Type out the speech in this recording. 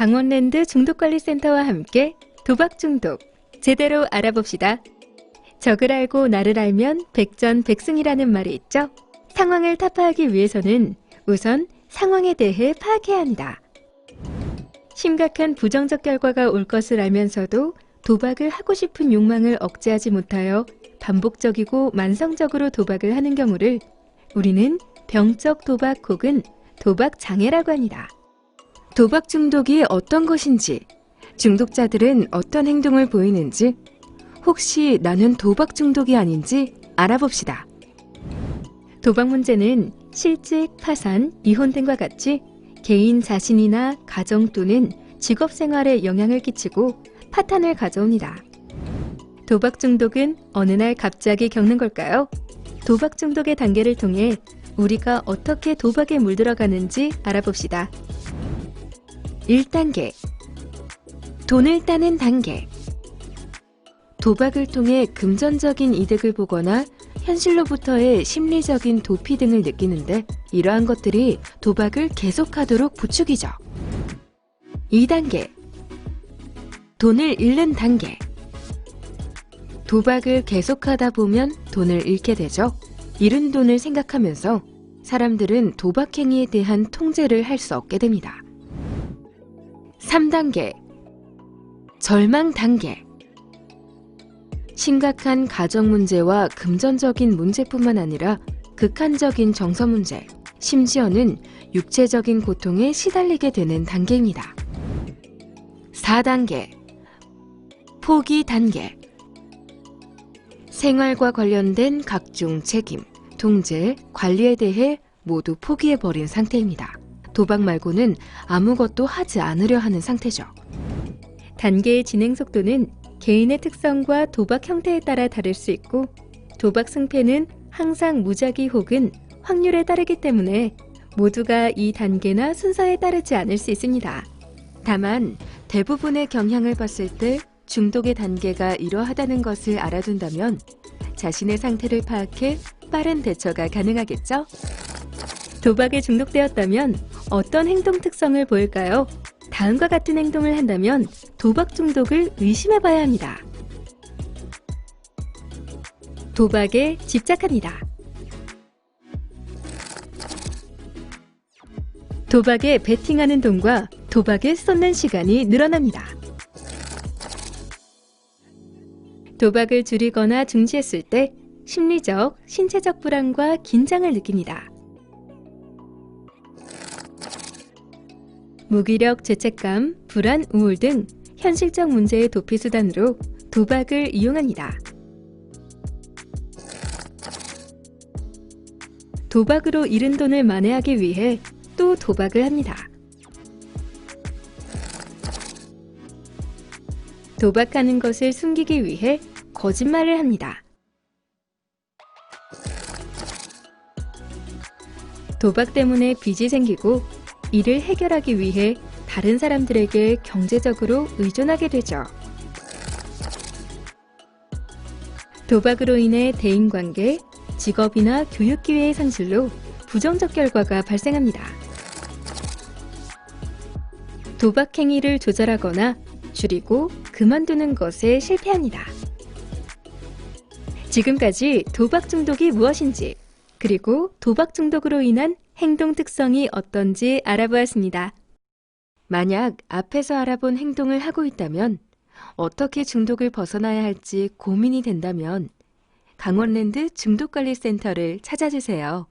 강원랜드 중독관리센터와 함께 도박 중독 제대로 알아봅시다. 적을 알고 나를 알면 백전백승이라는 말이 있죠. 상황을 타파하기 위해서는 우선 상황에 대해 파악해야 합니다. 심각한 부정적 결과가 올 것을 알면서도 도박을 하고 싶은 욕망을 억제하지 못하여 반복적이고 만성적으로 도박을 하는 경우를 우리는 병적 도박 혹은 도박 장애라고 합니다. 도박 중독이 어떤 것인지, 중독자들은 어떤 행동을 보이는지, 혹시 나는 도박 중독이 아닌지 알아봅시다. 도박 문제는 실직, 파산, 이혼 등과 같이 개인 자신이나 가정 또는 직업 생활에 영향을 끼치고 파탄을 가져옵니다. 도박 중독은 어느 날 갑자기 겪는 걸까요? 도박 중독의 단계를 통해 우리가 어떻게 도박에 물들어가는지 알아봅시다. 1단계 돈을 따는 단계 도박을 통해 금전적인 이득을 보거나 현실로부터의 심리적인 도피 등을 느끼는데 이러한 것들이 도박을 계속하도록 부추기죠. 2단계 돈을 잃는 단계 도박을 계속하다 보면 돈을 잃게 되죠. 잃은 돈을 생각하면서 사람들은 도박 행위에 대한 통제를 할 수 없게 됩니다. 3단계 절망 단계 심각한 가정 문제와 금전적인 문제뿐만 아니라 극한적인 정서 문제, 심지어는 육체적인 고통에 시달리게 되는 단계입니다. 4단계 포기 단계 생활과 관련된 각종 책임, 통제, 관리에 대해 모두 포기해버린 상태입니다. 도박 말고는 아무것도 하지 않으려 하는 상태죠. 단계의 진행 속도는 개인의 특성과 도박 형태에 따라 다를 수 있고 도박 승패는 항상 무작위 혹은 확률에 따르기 때문에 모두가 이 단계나 순서에 따르지 않을 수 있습니다. 다만 대부분의 경향을 봤을 때 중독의 단계가 이러하다는 것을 알아둔다면 자신의 상태를 파악해 빠른 대처가 가능하겠죠? 도박에 중독되었다면 어떤 행동 특성을 보일까요? 다음과 같은 행동을 한다면 도박 중독을 의심해 봐야 합니다. 도박에 집착합니다. 도박에 베팅하는 돈과 도박에 쏟는 시간이 늘어납니다. 도박을 줄이거나 중지했을 때 심리적, 신체적 불안과 긴장을 느낍니다. 무기력, 죄책감, 불안, 우울 등 현실적 문제의 도피 수단으로 도박을 이용합니다. 도박으로 잃은 돈을 만회하기 위해 또 도박을 합니다. 도박하는 것을 숨기기 위해 거짓말을 합니다. 도박 때문에 빚이 생기고 이를 해결하기 위해 다른 사람들에게 경제적으로 의존하게 되죠. 도박으로 인해 대인관계, 직업이나 교육 기회의 상실로 부정적 결과가 발생합니다. 도박 행위를 조절하거나 줄이고 그만두는 것에 실패합니다. 지금까지 도박 중독이 무엇인지, 그리고 도박 중독으로 인한 행동 특성이 어떤지 알아보았습니다. 만약 앞에서 알아본 행동을 하고 있다면 어떻게 중독을 벗어나야 할지 고민이 된다면 강원랜드 중독관리센터를 찾아주세요.